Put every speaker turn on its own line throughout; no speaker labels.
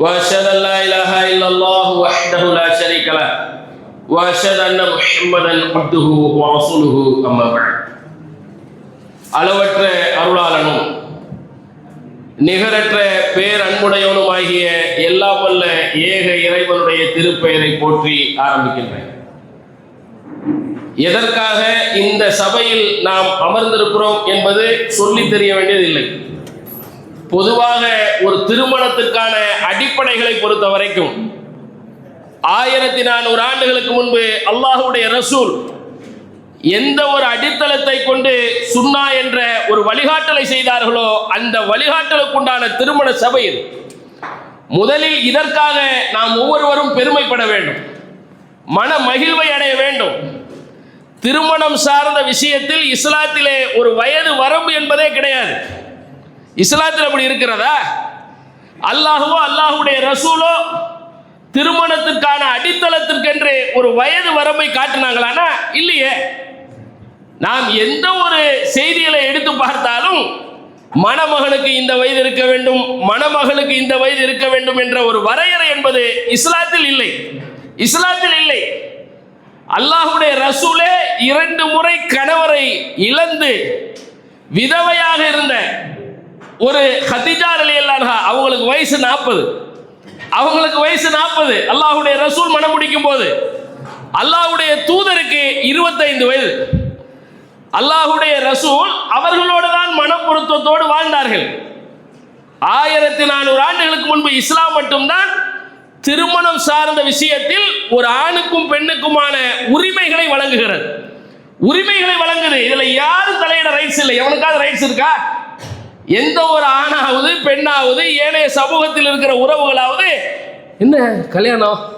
وأشهد أن لا إله إلا الله وحده لا شريك له. وأشهد أن محمدا عبده ورسوله. أما بعد. அளவற்ற அருளாளனும் நிகரற்ற பேரன்புடையவனும் ஆகிய எல்லா வல்ல ஏக இறைவனுடைய திருப்பெயரை போற்றி ஆரம்பிக்கின்றேன். எதற்காக இந்த சபையில் நாம் அமர்ந்திருக்கிறோம் என்பது சொல்லி தெரிய வேண்டியதில்லை. பொதுவாக ஒரு திருமணத்துக்கான அடிப்படைகளை பொறுத்த வரைக்கும் ஆயிரத்தி நானூறு ஆண்டுகளுக்கு முன்பு அல்லாஹுடைய ரசூல் எந்த ஒரு அடித்தளத்தை கொண்டு சுன்னா என்ற ஒரு வழிகாட்டலை செய்தார்களோ அந்த வழிகாட்டலுக்குண்டான திருமண சபை இது. முதலில் இதற்காக நாம் ஒவ்வொருவரும் பெருமைப்பட வேண்டும். மன மகிழ்வை அடைய வேண்டும். திருமணம் சார்ந்த விஷயத்தில் இஸ்லாத்திலே ஒரு வயது வரம்பு என்பதே கிடையாது. இஸ்லாத்தில் அப்படி இருக்கிறதா? அல்லாஹுவோ அல்லாஹுடைய ரசூலோ திருமணத்திற்கான அடித்தளத்திற்கென்று ஒரு வயது வரம்பை காட்டினாங்களானா? இல்லையே. நாம் எந்த ஒரு செய்திகளை எடுத்து பார்த்தாலும் மணமகனுக்கு இந்த வயது இருக்க வேண்டும் மணமகளுக்கு இந்த வயது இருக்க வேண்டும் என்ற ஒரு வரையறை என்பது இஸ்லாத்தில் இல்லை. இஸ்லாத்தில் இல்லை. அல்லாஹுடைய ரசூலே இரண்டு முறை கணவரை இழந்து விதவையாக இருந்த ஒரு ஹதிஜா அலி அவங்களுக்கு வயசு நாற்பது அவங்களுக்கு வயசு நாற்பது அல்லாஹுடைய ரசூல் மனம் முடிக்கும் போது அல்லாஹுடைய தூதருக்கு இருபத்தைந்து வயது. அல்லாஹுடைய ரசூல் அவர்களோடு தான் மனப்பொருத்தத்தோடு வாழ்ந்தார்கள். ஆயிரத்தி நானூறு ஆண்டுகளுக்கு முன்பு இஸ்லாம் மட்டும்தான் திருமணம் சார்ந்த விஷயத்தில் ஒரு ஆணுக்கும் பெண்ணுக்குமான உரிமைகளை வழங்குகிறது. உரிமைகளை வழங்குது. இதுல யாரும் தலையிட ரைட்ஸ் இல்லை. எவனுக்காவது ரைட்ஸ் இருக்கா? எந்த ஒரு ஆணாவது பெண்ணாவது ஏனைய சமூகத்தில் இருக்கிற உறவுகளாவது என்ன கல்யாணம்?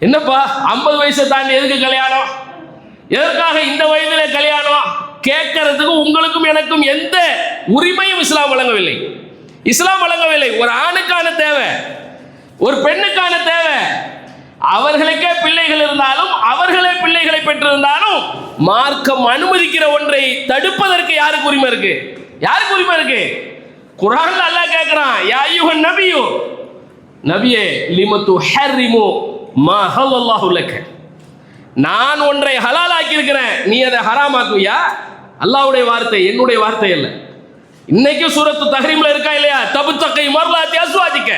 என்னப்பா ஐம்பது வயசை தாண்டி எதுக்கு கல்யாணம்? எதற்காக இந்த வயதில் கல்யாணம்? கேட்கறதுக்கு உங்களுக்கும் எனக்கும் எந்த உரிமையும் இஸ்லாம் வழங்கவில்லை. இஸ்லாம் வழங்கவில்லை. ஒரு ஆணுக்கான தேவை ஒரு பெண்ணுக்கான தேவை. அவர்களுக்கே பிள்ளைகள் இருந்தாலும் அவர்களே பிள்ளைகளை பெற்றிருந்தாலும் மார்க்கம் அனுமதிக்கிற ஒன்றை தடுப்பதற்கு யாருக்கு உரிமை இருக்கு? யாருக்கு உரிமை இருக்கு? குரான்ல அல்லாஹ் கேட்கிறான் யா அய்யுஹன் நபியு. நபியே லிமத்து ஹர்ரிமு மா ஹல்லல்லாஹு லக்க. நான் ஒன்றை ஹலால் ஆக்கியிருக்கிறேன் நீ அதை ஹராமாக்குவியா? அல்லாவுடைய வார்த்தை என்னுடைய வார்த்தை அல்ல. இன்னைக்கு சூரத்து தஹரீம்ல இருக்கா இல்லையா? தபு தக்கை மரலாத்தி அசுவாதிக்க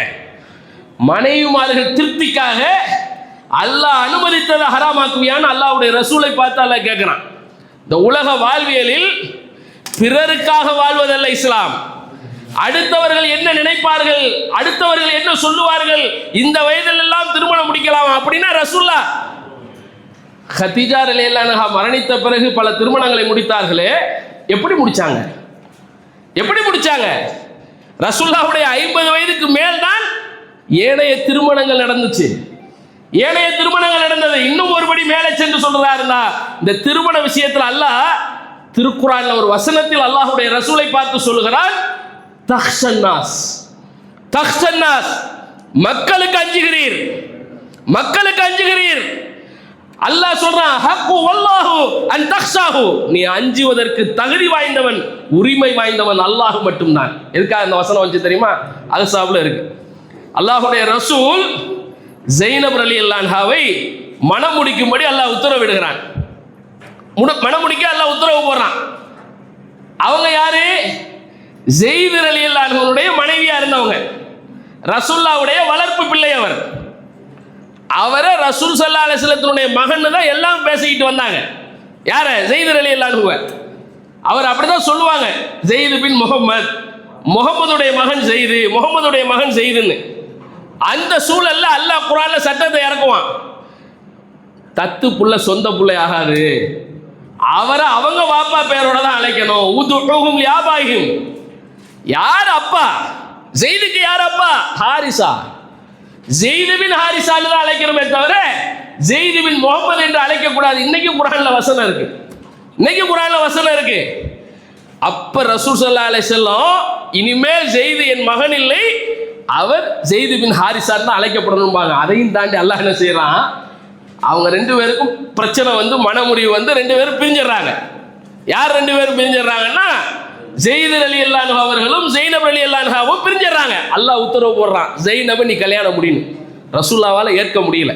மனைவிமார்கள் திருப்திக்காக அல்லாஹ் அனுமதித்ததை ஹராமாக்குவியான்னு அல்லாவுடைய ரசூலை பார்த்து அல்லாஹ் கேட்கிறான் இந்த உலக வாழ்வியலில் பிறருக்காக வாழ்வதல்ல இஸ்லாம். அடுத்தவர்கள் என்ன நினைப்பார்கள்? அடுத்தவர்கள் என்ன சொல்லுவார்கள்? இந்த வயதில் எல்லாம் திருமணம் முடிக்கலாம் அப்படின்னா ரசுல்லா. ஹத்திஜா ரலியல்லாஹு மரணித்த பிறகு பல திருமணங்களை முடித்தார்களே எப்படி முடிச்சாங்க? எப்படி முடிச்சாங்க? ரசுல்லாவுடைய ஐம்பது வயதுக்கு மேல் தான் ஏனைய திருமணங்கள் நடந்துச்சு. ஏனைய திருமணங்கள் நடந்தது. இன்னும் ஒருபடி மேலே சென்று சொல்றதா இருந்தா இந்த திருமண விஷயத்தில் அல்லாஹ் திருக்குறான்ல ஒரு வசனத்தில் அல்லாஹுடைய ரசூலை பார்த்து சொல்லுகிறான் தஹ்சன்னாஸ் தஹ்சன்னாஸ் மக்களுக்கு அஞ்சுகிறீர். மக்களுக்கு அஞ்சுகிறீர். அல்லாஹ் சொல்றான் ஹக்கு வல்லாஹு அன் தக்ஷாஹு நீ அஞ்சுவதற்கு தகுதி வாய்ந்தவன் உரிமை வாய்ந்தவன் அல்லாஹ் மட்டும்தான். எதுக்காக அந்த வசனம் வந்து தெரியுமா? அகசாவில் இருக்கு. அல்லாஹுடைய ரசூல் ஜெயினப் அலி அல்லான்ஹாவை மனம் முடிக்கும்படி அல்லாஹ் உத்தரவிடுகிறான். முட- மனம் முடிக்க உத்தரவு போடுறான். அவங்க யாரு? ஜெயிதர் அலி அல்லாஹனுடைய மனைவியா இருந்தவங்க. ரசுல்லாவுடைய வளர்ப்பு பிள்ளை அவர். அவரை ரசூல் சல்லா அலிஸ்லத்தினுடைய மகன் தான் எல்லாம் பேசிக்கிட்டு வந்தாங்க. யார? ஜெயிதர் அலி அல்லாஹுவ அவர் அப்படிதான் சொல்லுவாங்க. ஜெயிது பின் முகமது முகமதுடைய மகன் ஜெயிது முகமதுடைய மகன் ஜெயிதுன்னு. அந்த சூழல்ல அல்லாஹ் குரான்ல சட்டத்தை இறக்குவான். தத்து புள்ள சொந்த புள்ளை ஆகாது. அவரை அவங்க வாப்பா பேரோட தான் அழைக்கணும். ஊத்துகும் யாபாயும் யார் அப்பா? ஜெயிலுக்கு யார் அப்பா? ஹாரிசா. ஜெயிது பின் ஹாரிசான்னு தான் அழைக்கணுமே தவிர ஜெயிதுபின் முகமது என்று அழைக்கக்கூடாது. இன்னைக்கு குரான்ல வசனம் இருக்கு. இன்னைக்கு குரான்ல வசனம் இருக்கு. அப்ப ரசூல் சல்லா அலை செல்லம் இனிமேல் ஜெயிது என் மகன் இல்லை அவர் ஜெயிது பின் ஹாரிசார் தான் அழைக்கப்படணும்பாங்க. அதையும் தாண்டி அல்லாஹ் என்ன செய்யறான் அவங்க ரெண்டு பேருக்கும் பிரச்சனை வந்து மனமுறிவு வந்து ரெண்டு பேரும் பிரிஞ்சிடுறாங்க. யார் ரெண்டு பேரும் பிரிஞ்சிடுறாங்கன்னா ஜெயிது அலி அல்லான்ஹா அவர்களும் ஜெயினப் அலி அல்லான்ஹாவும் பிரிஞ்சிடுறாங்க. அல்லாஹ் உத்தரவு போடுறான் ஜெயினபை நீ கல்யாணம் முடியணும் ரசூல்லாவால் ஏற்க முடியல.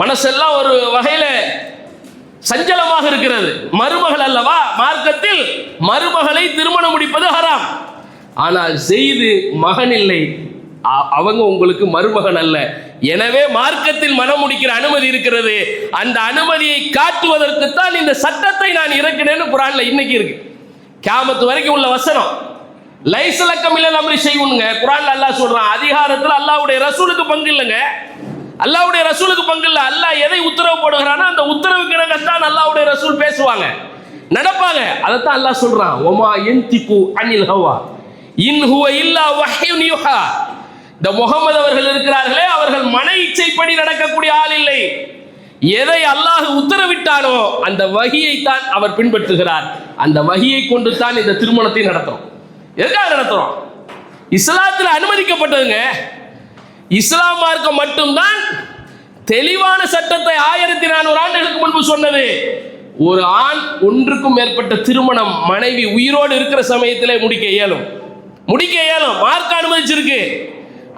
மனசெல்லாம் ஒரு வகையில் சஞ்சலமாக இருக்கிறது. மருமகள் அல்லவா? மார்க்கத்தில் மருமகளை திருமணம் முடிப்பது ஹராம். ஆனால் செய்து மகன் இல்லை அவங்க உங்களுக்கு மருமகன் அல்ல. எனவே மார்க்கத்தில் மனம் முடிக்கிற அனுமதி இருக்கிறது. அந்த அனுமதியை காட்டுவதற்குத்தான் இந்த சட்டத்தை நான் இறக்கினேன்னு குரான்ல இன்னைக்கு இருக்கு. கேமத்து வரைக்கும் உள்ள வசனம். லைசலக்கம் இல்ல நம்ம செய்வோங்க குரான்ல அல்லாஹ் சொல்றான் அதிகாரத்துல அல்லாஹ்வுடைய ரசூலுக்கு பங்கு இல்லைங்க. அல்லாஹ்வுடைய ரசூலுக்கு பங்கு இல்ல. அல்லாஹ் எதை உத்தரவு போடுகிறானோ அந்த உத்தரவுக்கு இணங்கத்தான் அல்லாஹ்வுடைய ரசூல் பேசுவாங்க. நடப்பாங்க. அதைத்தான் அல்லாஹ் சொல்றான் ஒமா என்திகு அனில் ஹவா. இன் ஹுவ இல்லா வஹ்யுன் யுஹா. இந்த முகமது அவர்கள் இருக்கிறார்களே அவர்கள் மன இச்சைப்படி நடக்கக்கூடிய ஆள் இல்லை. எதை அல்லாஹ் உத்தரவிட்டானோ அந்த வகியை தான் அவர் பின்பற்றுகிறார். அந்த வகியை கொண்டு தான் இந்த திருமணத்தை நடத்துறோம். எதுக்காக நடத்துறோம்? இஸ்லாத்தில் அனுமதிக்கப்பட்டதுங்க. இஸ்லாம் மார்க்கம் மட்டும்தான் தெளிவான சட்டத்தை ஆயிரத்தி நானூறு ஆண்டுகளுக்கு முன்பு சொன்னது. ஒரு ஆண் ஒன்றுக்கும் மேற்பட்ட திருமணம் மனைவி உயிரோடு இருக்கிற சமயத்திலே முடிக்க இயலும். முடிக்க இயலும். மார்க் அனுமதிச்சிருக்கு.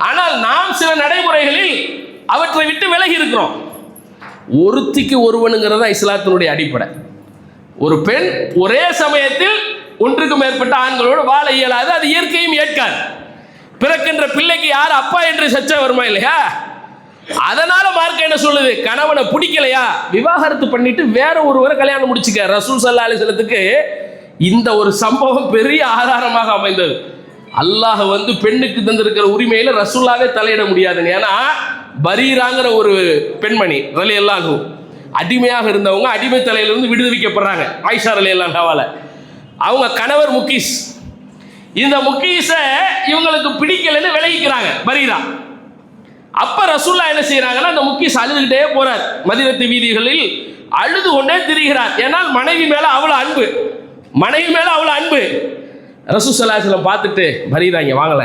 ஆனால் நாம் சில நடைமுறைகளில் அவற்றை விட்டு விலகி இருக்கிறோம். ஒருத்திக்கு ஒருவனுங்கிறது இஸ்லாத்தினுடைய அடிப்படை. ஒரு பெண் ஒரே சமயத்தில் ஒன்றுக்கு மேற்பட்ட ஆண்களோடு வாழ இயலாது அது இயற்கையும் ஏற்காது. பிறக்கின்ற பிள்ளைக்கு யார் அப்பா என்று சர்ச்சை வருமா இல்லையா? அதனால மார்க்க என்ன சொல்லுது? கணவனை பிடிக்கலையா? விவாகரத்து பண்ணிட்டு வேற ஒருவரை கல்யாணம் முடிச்சுக்க. ரசூல் சல்லா அலிசலத்துக்கு இந்த ஒரு சம்பவம் பெரிய ஆதாரமாக அமைந்தது. அல்லாஹ் வந்து பெண்ணுக்கு தந்திருக்கிற உரிமையில ரசூல்லாவே தலையிட முடியாதுங்க. ஏன்னா பரீராங்கிற ஒரு பெண்மணி ரலி அல்லாஹும் அடிமையாக இருந்தவங்க அடிமை தலையிலிருந்து விடுவிக்கப்படுறாங்க ஆயிஷா ரலி அல்லாஹாவால அவங்க கணவர் முக்கீஸ். இந்த முக்கீஸ இவங்களுக்கு பிடிக்கலைன்னு விளைவிக்கிறாங்க பரீரா. அப்ப ரசூல்லா என்ன செய்யறாங்கன்னா அந்த முக்கீஸ் அழுதுகிட்டே போறார். மதினத்து வீதிகளில் அழுது கொண்டே திரிகிறார். ஏன்னால் மனைவி மேல அவ்வளவு அன்பு. மனைவி மேல அவ்வளவு அன்பு. ரசூ பார்த்துட்டு பரீரா இங்க வாங்கல.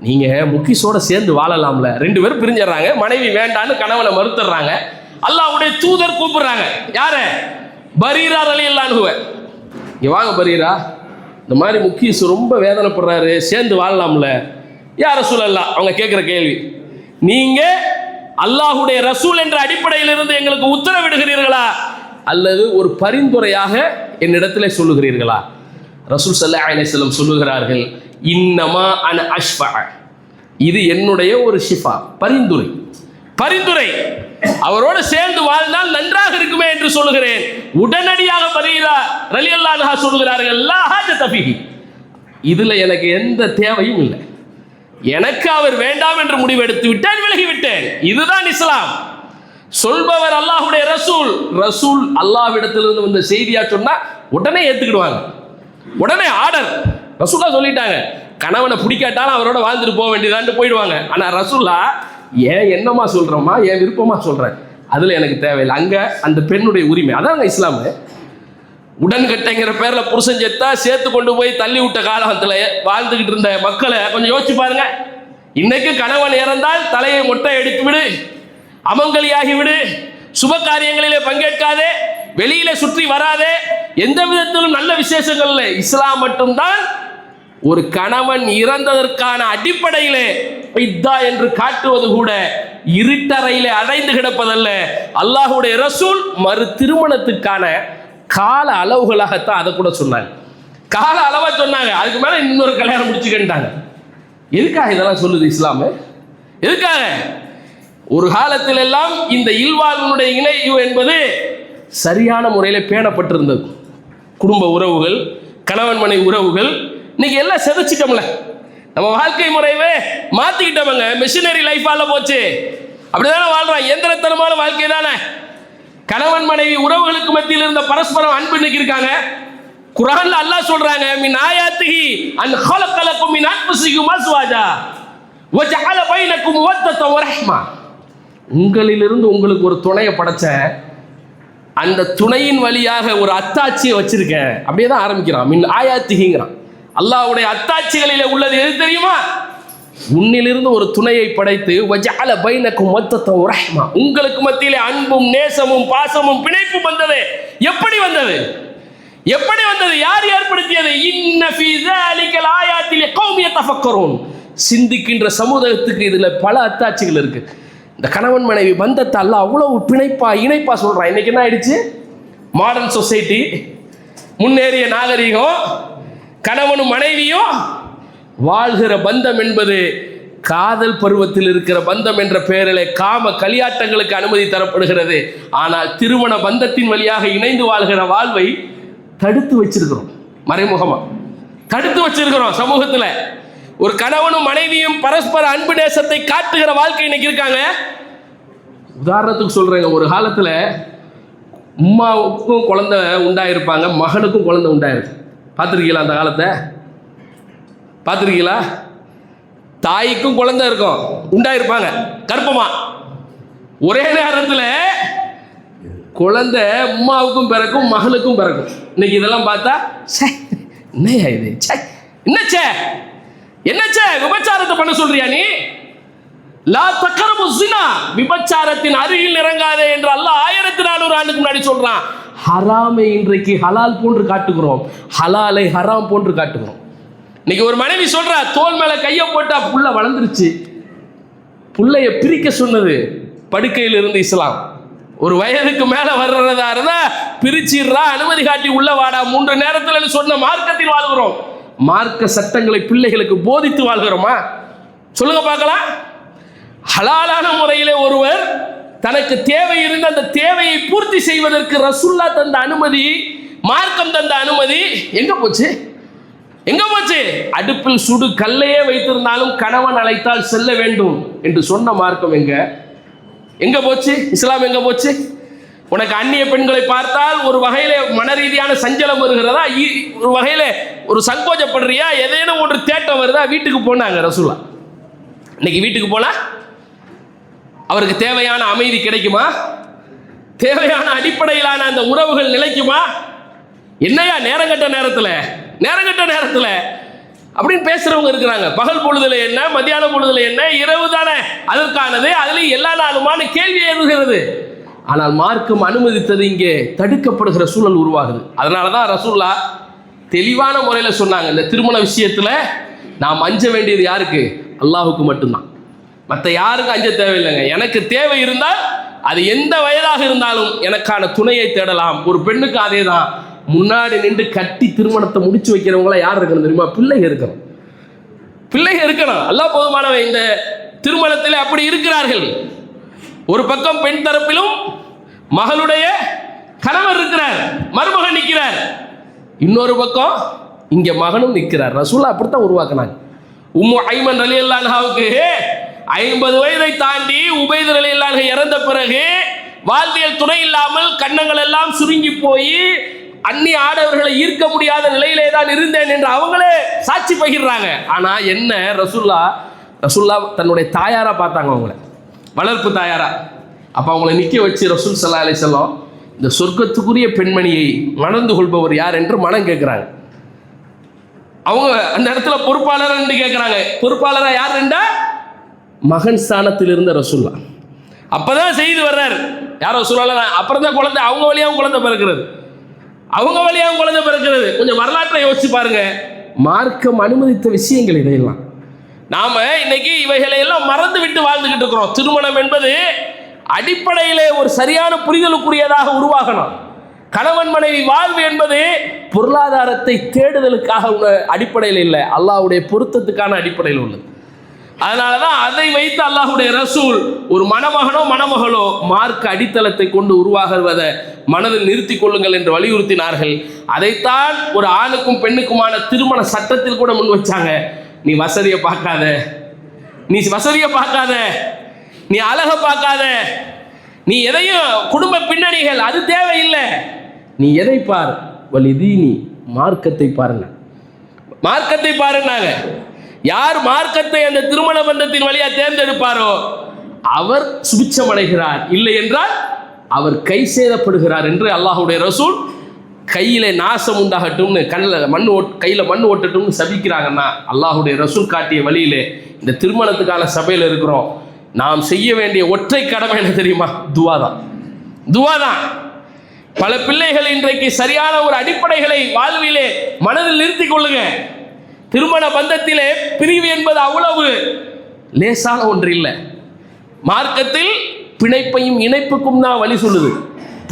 நீங்க முக்கீஸோட சேர்ந்து வாழலாம்ல. ரெண்டு பேரும் பிரிஞ்சிடுறாங்க. மனைவி வேண்டான்னு கணவனை மறுத்துடுறாங்க. அல்லாஹ்வுடைய தூதர் கூப்பிடுறாங்க. யார? பரீரா அலி அல்லான்ஹுவ வாங்க பரீரா. இந்த மாதிரி முக்கீஸ் ரொம்ப வேதனைப்படுறாரு. சேர்ந்து வாழலாம்ல. யார் ரசூல் அல்லா அவங்க கேட்குற கேள்வி. நீங்க அல்லாஹுடைய ரசூல் என்ற அடிப்படையில் இருந்து எங்களுக்கு உத்தரவிடுகிறீர்களா? அல்லது ஒரு பரிந்துரையாக என்னிடத்தில் சொல்லுகிறீர்களா? ரசூல் சல்லா அலிஸ்லம் சொல்லுகிறார்கள் இன்னமா அன அஷ்பா இது என்னுடைய ஒரு ஷிஃபா பரிந்துரை. பரிந்துரை. அவரோடு சேர்ந்து வாழ்ந்தால் நன்றாக இருக்குமே என்று சொல்லுகிறேன். உடனடியாக பரீரா ரலி அல்லாஹா சொல்லுகிறார்கள் தபிகி ஹாஜத இதுல எனக்கு எந்த தேவையும் இல்லை. எனக்கு அவர் வேண்டாம் என்று முடிவெடுத்து விட்டேன் விலகி விட்டேன். இதுதான் இஸ்லாம். சொல்பவர் அல்லாஹுடைய ரசூல். ரசூல் அல்லாஹ்விடத்திலிருந்து வந்த செய்தியா சொன்னா உடனே ஏத்துக்கிடுவாங்க. உடனே ஆர்டர். ரசூல்லா சொல்லிட்டாங்க கணவனை பிடிக்காட்டாலும் அவரோட வாழ்ந்துட்டு போக வேண்டியதான்ட்டு போயிடுவாங்க. ஆனால் ரசூல்லா ஏன் என்னமா சொல்கிறோமா ஏன் விருப்பமா சொல்கிறேன் அதில் எனக்கு தேவையில்லை. அங்கே அந்த பெண்ணுடைய உரிமை. அதாங்க இஸ்லாமு. உடன்கட்டைங்கிற பேரில் புருஷன் செத்தா சேர்த்து கொண்டு போய் தள்ளி விட்ட காலத்தில் வாழ்ந்துக்கிட்டு இருந்த மக்களை கொஞ்சம் யோசிச்சு பாருங்க. இன்னைக்கு கணவன் இறந்தால் தலையை மொட்டை எடுத்து விடு அமங்கலியாகி விடு சுப காரியங்களிலே பங்கேற்காதே வெளியில சுற்றி வராதே எந்த விதத்திலும் நல்ல விசேஷங்கள் இல்லை. இஸ்லாம் மட்டும்தான் ஒரு கணவன் இறந்ததற்கான அடிப்படையிலே இதா என்று காட்டுவது கூட இருட்டறையிலே அடைந்து கிடப்பதல்ல. அல்லாஹுடைய ரசூல் மறு திருமணத்துக்கான கால அளவுகளாகத்தான் அதை கூட சொன்னாங்க. கால அளவா சொன்னாங்க. அதுக்கு மேல இன்னொரு கல்யாணம் முடிச்சுக்கிட்டாங்க. எதுக்காக இதெல்லாம் சொல்லுது இஸ்லாமு? எதுக்காக? ஒரு காலத்திலெல்லாம் இந்த இல்வாழ்வனுடைய இணைவு என்பது சரியான முறையில் பேணப்பட்டிருந்தது. குடும்ப உறவுகள் கணவன் மனை உறவுகள் இன்னைக்கு எல்லாம் செதைச்சிட்டோம்ல நம்ம வாழ்க்கை முறையவே மாற்றிக்கிட்டவங்க மிஷினரி லைஃபால போச்சு. அப்படிதானே வாழ்றோம் எந்திரத்தனமான வாழ்க்கை தானே. கணவன் மனைவி உறவுகளுக்கு மத்தியில் இருந்த பரஸ்பரம் அன்பு இன்னைக்கு இருக்காங்க. குரான்ல அல்லாஹ் சொல்றாங்க மின் ஆயாத்திஹி அன் ஹலகலக்கும் மின் அன்புசிகும் அஸ்வாஜா வஜஅல பைனக்கும் வத்தத்த வரஹ்மா. உங்களிலிருந்து உங்களுக்கு ஒரு துணையை படைச்சேன். அந்த துணையின் வழியாக ஒரு அத்தாட்சியை வச்சிருக்கேன். அப்படியே தான் ஆரம்பிக்கிறான். மின் ஆயாத்திகிங்கிறான். அல்லாவுடைய அத்தாட்சிகளில் உள்ளது எது தெரியுமா? உன்னிலிருந்து ஒரு துணையை படைத்து வஜால பைனக்கும் மொத்தத்தம் உரஹ்மா உங்களுக்கு மத்தியிலே அன்பும் நேசமும் பாசமும் பிணைப்பும் வந்தது. எப்படி வந்தது? எப்படி வந்தது? யார் ஏற்படுத்தியது? இன்ன ஃபீ ஸாலிகல் ஆயாத்தில் கௌமி யதஃபக்கரூன். சிந்திக்கின்ற சமுதாயத்துக்கு இதுல பல அத்தாட்சிகள் இருக்கு. இந்த கணவன் மனைவி பந்தத்தை அவ்வளோ அவ்வளவு பிணைப்பா இணைப்பா சொல்கிறான் இன்னைக்கு என்ன ஆயிடுச்சு? மாடர்ன் சொசைட்டி முன்னேறிய நாகரிகம் கணவனும் மனைவியும் வாழ்கிற பந்தம் என்பது காதல் பருவத்தில் இருக்கிற பந்தம் என்ற பெயரிலே காம கலியாட்டங்களுக்கு அனுமதி தரப்படுகிறது. ஆனால் திருமண பந்தத்தின் வழியாக இணைந்து வாழ்கிற வாழ்வை தடுத்து வச்சிருக்கிறோம். மறைமுகமாக தடுத்து வச்சிருக்கிறோம் சமூகத்தில். ஒரு கணவனும் மனைவியும் பரஸ்பர அன்பு நேசத்தை காட்டுகிற வாழ்க்கை இன்னைக்கு இருக்காங்க. உதாரணத்துக்கு சொல்றேங்க ஒரு காலத்துல உம்மாவுக்கும் குழந்தை உண்டாயிருப்பாங்க மகனுக்கும் குழந்தை உண்டாயிருக்கு. பார்த்துருக்கீங்களா அந்த காலத்தை? பார்த்துருக்கீங்களா? தாய்க்கும் குழந்தை இருக்கும் உண்டாயிருப்பாங்க கர்ப்பமா. ஒரே நேரத்தில் குழந்தை உம்மாவுக்கும் பிறக்கும் மகளுக்கும் பிறக்கும். இன்னைக்கு இதெல்லாம் பார்த்தா ச்சே என்னையா இது? ச்சே என்னச்சே? என்னச்சே விபச்சாரத்தை பண்ண சொல்றியா நீ? லா தக்கரபு ஜினா விபச்சாரத்தின் அருகில் இறங்காதே என்று அல்லாஹ் ஆயிரத்தி நானூறு ஆண்டுக்கு முன்னாடி சொல்றான். ஹராமை இன்றைக்கு ஹலால் போன்று காட்டுகிறோம். ஹலாலை ஹராம் போன்று காட்டுகிறோம். இன்னைக்கு ஒரு மனைவி சொல்றா தோல் மேல கையை போட்டா புள்ள வளர்ந்துருச்சு. புள்ளைய பிரிக்க சொன்னது படுக்கையில் இருந்து இஸ்லாம். ஒரு வயதுக்கு மேல வர்றதா இருந்தா பிரிச்சிடுறா அனுமதி காட்டி உள்ள வாடா மூன்று நேரத்தில் சொன்ன மார்க்கத்தில் வாழ்கிறோம். மார்க்க சட்டங்களை பிள்ளைகளுக்கு போதித்து வாழ்கிறோமா? சொல்லுங்க பார்க்கலாம். ஹலாலான முறையிலே ஒருவர் தனக்கு தேவை இருந்த அந்த தேவையை பூர்த்தி செய்வதற்கு ரசுல்லா தந்த அனுமதி மார்க்கம் தந்த அனுமதி எங்க போச்சு? எங்க போச்சு? அடுப்பில் சுடு கல்லையே வைத்திருந்தாலும் கணவன் அழைத்தால் செல்ல வேண்டும் என்று சொன்ன மார்க்கம் எங்க? எங்க போச்சு? இஸ்லாம் எங்க போச்சு? உனக்கு அந்நிய பெண்களை பார்த்தால் ஒரு வகையில மன ரீதியான சஞ்சலம் வருகிறதா? இ- ஒரு வகையில ஒரு சங்கோஜப்படுறியா? ஏதேனும் ஒன்று தேட்டம் வருதா? வீட்டுக்கு போனாங்க ரசூலா. இன்னைக்கு வீட்டுக்கு போனா? அவருக்கு தேவையான அமைதி கிடைக்குமா? தேவையான அடிப்படையிலான அந்த உறவுகள் நிலைக்குமா? என்னையா நேரங்கட்ட நேரத்தில்? நேரங்கட்ட நேரத்தில்? அப்படின்னு பேசுறவங்க இருக்கிறாங்க. பகல் பொழுதுல என்ன? மத்தியான பொழுதுல என்ன? இரவு தானே. அதற்கானது அதுலேயும் எல்லா நாளுமான கேள்வி எழுகிறது. ஆனால் மார்க்கம் அனுமதித்தது இங்கே தடுக்கப்படுகிற சூழல் உருவாகுது. அதனால தான் ரசூல்லா தெளிவான முறையில் சொன்னாங்க இந்த திருமண விஷயத்தில் நாம் அஞ்ச வேண்டியது யாருக்கு? அல்லாஹுக்கு மட்டும்தான். மற்ற யாருக்கும் அஞ்ச தேவையில்லைங்க. எனக்கு தேவை இருந்தால் அது எந்த வயதாக இருந்தாலும் எனக்கான துணையை தேடலாம். ஒரு பெண்ணுக்கு அதே தான் முன்னாடி நின்று கட்டி திருமணத்தை முடிச்சு வைக்கிறவங்களாம் யார் இருக்கணும் தெரியுமா? பிள்ளைங்க இருக்கணும். பிள்ளைங்க இருக்கணும். அல்லாஹ் போதுமானவன் இந்த திருமணத்தில் அப்படி இருக்கிறார்கள். ஒரு பக்கம் பெண் தரப்பிலும் மகளுடைய கணவர் இருக்கிறார் மருமகன் நிற்கிறார். இன்னொரு பக்கம் இங்க மகனும் நிற்கிறார். ரசூலா அப்படித்தான் உருவாக்குனாங்க. உம்மு ஐமன் அலி அல்லாஹாவுக்கு ஐம்பது வயதை தாண்டி உபைதர் அலி அல்லாஹ் இறந்த பிறகு வாழ்வியல் துணை இல்லாமல் கன்னங்கள் எல்லாம் சுருங்கி போய் அந்நிய ஆடவர்களை ஈர்க்க முடியாத நிலையிலே தான் இருந்தேன் என்று அவங்களே சாட்சி பகிர்றாங்க. ஆனா என்ன ரசுல்லா ரசுல்லா தன்னுடைய தாயாரா பார்த்தாங்க அவங்கள. வளர்ப்பு தாயாரா. அப்போ அவங்கள நிற்க வச்சு ரசூல் சல்லா அலி செல்லம் இந்த சொர்க்கத்துக்குரிய பெண்மணியை மணந்து கொள்பவர் யார் என்று மனம் கேட்குறாங்க. அவங்க அந்த இடத்துல பொறுப்பாளர் என்று கேட்குறாங்க. பொறுப்பாளராக யார் ரெண்டா மகன் ஸ்தானத்தில் இருந்த ரசூல்லா. அப்பதான் செய்து வர்றார். யாரோ சொல்லலாம் அப்புறம் தான் குழந்தை அவங்க வழியாகவும் குழந்தை பிறக்கிறது. அவங்க வழியாகவும் குழந்தை பிறக்கிறது. கொஞ்சம் வரலாற்றை யோசிச்சு பாருங்க. மார்க்கம் அனுமதித்த விஷயங்கள் இதையெல்லாம். நாம இன்னைக்கு இவைகளை எல்லாம் மறந்து விட்டு வாழ்ந்துகிட்டு இருக்கிறோம். திருமணம் என்பது அடிப்படையிலே ஒரு சரியான புரிதலுக்குரியதாக உருவாகணும். கணவன் மனைவி வாழ்வு என்பது பொருளாதாரத்தை தேடுதலுக்காக உள்ள அடிப்படையில் இல்லை. அல்லாஹ்வுடைய பொருத்தத்துக்கான அடிப்படையில் உள்ளது. அதனால தான் அதை வைத்து அல்லாஹ்வுடைய ரசூல் ஒரு மணமகனோ மணமகளோ மார்க்க அடித்தளத்தை கொண்டு உருவாகுவதை மனதில் நிறுத்தி கொள்ளுங்கள் என்று வலியுறுத்தினார்கள். அதைத்தான் ஒரு ஆணுக்கும் பெண்ணுக்குமான திருமண சட்டத்தில் கூட முன் வச்சாங்க. நீ வசதியை பார்க்காத. நீ வசதியை பார்க்காத. நீ அழகை பார்க்காத. நீ எதையும் குடும்ப பின்னணிகள் அது தேவையில்லை. நீ எதை பார்? வலிதீனி மார்க்கத்தை பாருங்க. மார்க்கத்தை பாருன்னாங்க. யார் மார்க்கத்தை அந்த திருமண பந்தத்தின் வழியா தேர்ந்தெடுப்பாரோ அவர் சுபிச்சமடைகிறார் இல்லை என்றால் அவர் கை சேதப்படுகிறார் என்று அல்லாஹுடைய ரசூல் கையில நாசம் உண்டாகட்டும்னு கண்ணில் மண் ஓட் கையில் மண் ஓட்டட்டும்னு சபிக்கிறாங்கன்னா அல்லாஹுடைய ரசூல் காட்டிய வழியிலே இந்த திருமணத்துக்கான சபையில் இருக்கிறோம். நாம் செய்ய வேண்டிய ஒற்றை கடமை என்ன தெரியுமா? துவா தான் துவா தான் பல பிள்ளைகள் இன்றைக்கு சரியான ஒரு அடிப்படைகளை வாழ்விலே மனதில் நிறுத்திக் கொள்ளுங்க. திருமண பந்தத்திலே பிரிவு என்பது அவ்வளவு லேசான ஒன்று இல்லை மார்க்கத்தில் பிணைப்பையும் இணைப்புக்கும் தான் வழி சொல்லுது.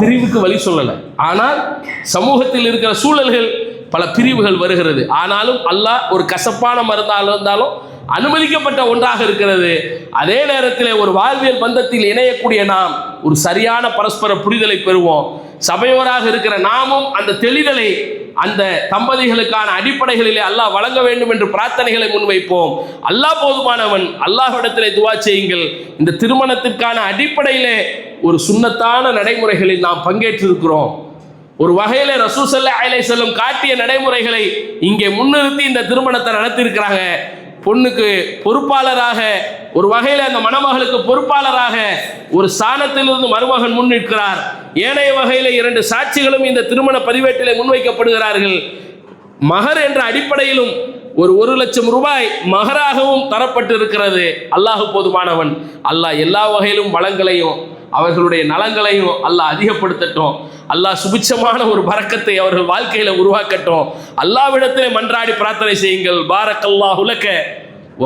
பிரிவுக்கு வழி சொல்லலை. ஆனால் சமூகத்தில் இருக்கிற சூழல்கள் பல பிரிவுகள் வருகிறது. ஆனாலும் அல்லாஹ் ஒரு கசப்பான மருந்தாக இருந்தாலும் அனுமதிக்கப்பட்ட ஒன்றாக இருக்கிறது. அதே நேரத்தில் ஒரு வாழ்வியல் பந்தத்தில் இணையக்கூடிய நாம் ஒரு சரியான பரஸ்பர புரிதலை பெறுவோம். சபையோராக இருக்கிற நாமும் அந்த தெளிதலை அந்த தம்பதிகளுக்கான அடிப்படைகளிலே அல்லாஹ் வழங்க வேண்டும் என்று பிரார்த்தனைகளை முன்வைப்போம். அல்லாஹ் போதுமானவன் அல்லாஹ்விடத்திலே துவா செய்யுங்கள். இந்த திருமணத்திற்கான அடிப்படையிலே ஒரு சுன்னத்தான நடைமுறைகளில் நாம் பங்கேற்றிருக்கிறோம். ஒரு வகையில ரசூசல்ல அலை செல்லும் காட்டிய நடைமுறைகளை இங்கே முன்னிறுத்தி இந்த திருமணத்தை நடத்தியிருக்கிறாங்க. பொண்ணுக்கு பொறுப்பாளராக ஒரு வகையில் அந்த மணமகளுக்கு பொறுப்பாளராக ஒரு சாணத்திலிருந்து மருமகன் முன் நிற்கிறார். ஏனைய வகையில் இரண்டு சாட்சிகளும் இந்த திருமண பதிவேட்டிலே முன்வைக்கப்படுகிறார்கள். மகர் என்ற அடிப்படையிலும் ஒரு ஒரு லட்சம் ரூபாய் மகராகவும் தரப்பட்டு இருக்கிறது அல்லாஹ் போதுமானவன். அல்லாஹ் எல்லா வகையிலும் வளங்களையும் அவர்களுடைய நலங்களையும் அல்லாஹ் அதிகப்படுத்தட்டும். அல்லாஹ் சுபிச்சமான ஒரு பறக்கத்தை அவர்கள் வாழ்க்கையில உருவாக்கட்டும். அல்லாவிடத்திலே மன்றாடி பிரார்த்தனை செய்யுங்கள். பாரக் அல்லாஹ் உலக்க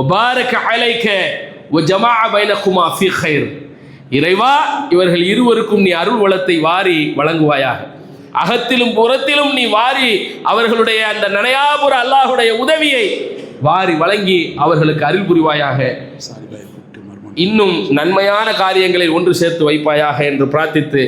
ஒபாரக அலைக்க ஒ ஜமா பைனகுமா ஃபி ஹைர் இறைவா இவர்கள் இருவருக்கும் நீ அருள் வளத்தை வாரி வழங்குவாயாக. அகத்திலும் புறத்திலும் நீ வாரி அவர்களுடைய அந்த நனையாபுர அல்லாஹுடைய உதவியை வாரி வழங்கி அவர்களுக்கு அருள் புரிவாயாக. இன்னும் நன்மையான காரியங்களை ஒன்று சேர்த்து வைப்பாயாக என்று பிரார்த்தித்து